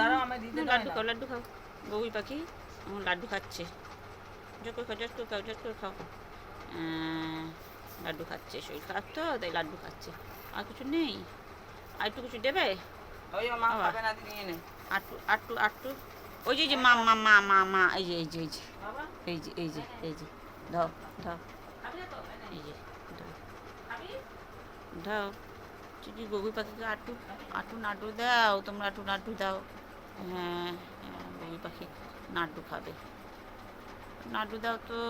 দাঁড়াও লাড্ডু খাও লাড্ডু খাও। বউই পাখি আমার লাড্ডু খাচ্ছে। জট করে খাও জট করে খাও জট করে খাও লাড্ডু খাচ্ছে শরীর খারাপ তো তাই লাড্ডু খাচ্ছে। আর কিছু নেই? আর একটু কিছু দেবে? আটটু আটটু আটটু। ওই যে মা মা মা মা মা এই যে এই যে এই যে। এই যে এই যে না তো? এই যে দাও খাবি? দাও চিঠি গগু পাখিকে আটু আটু নাটু দাও তোমরা আটু নাটু দাও। হ্যাঁ হ্যাঁ গগু পাখি নাটু খাবে। নাটু দাও তো।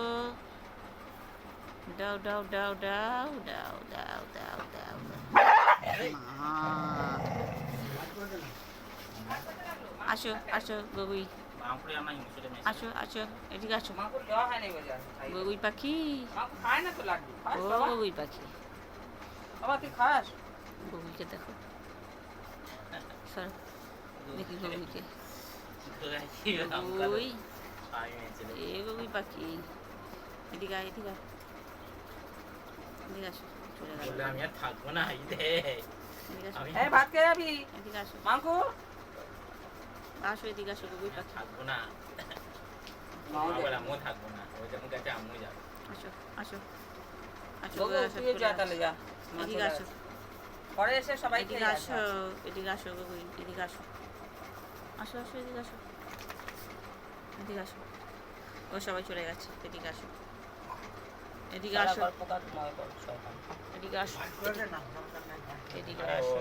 দাও দাও দাও দাও দাও দাও দাও দাও। আসো আসো গগুই আসো আসো এদিকে আসো। গগুই পাখি। ও গগুই পাখি। তুই খাস? গগুইকে দেখো। সর দেখি এ পাখি। এদিকে আয় এদিকে এদিকে আসো চলে গেল। আমি আর থাকব না এই দে। এদিকে আসো। আমি এই ভাত খেয়ে যাবি? এদিকে আসো। মাংকু আসো এদিকে আসো গগুই পাখি। থাকব না। আমিও থাকব না। ওই যেমন কাছে আমিও যাব। আসো আসো। আসো আসো যা আসো। পরে এসে সবাই এদিকে আসো এদিকে আসো গগুই এদিকে আসো। আসো আসো এদিকে আসো। এদিকে আসো। ও সবাই চলে গেছে এদিকে আসো। এদিকে আসো। এদিকে আসো। এদিকে আসো।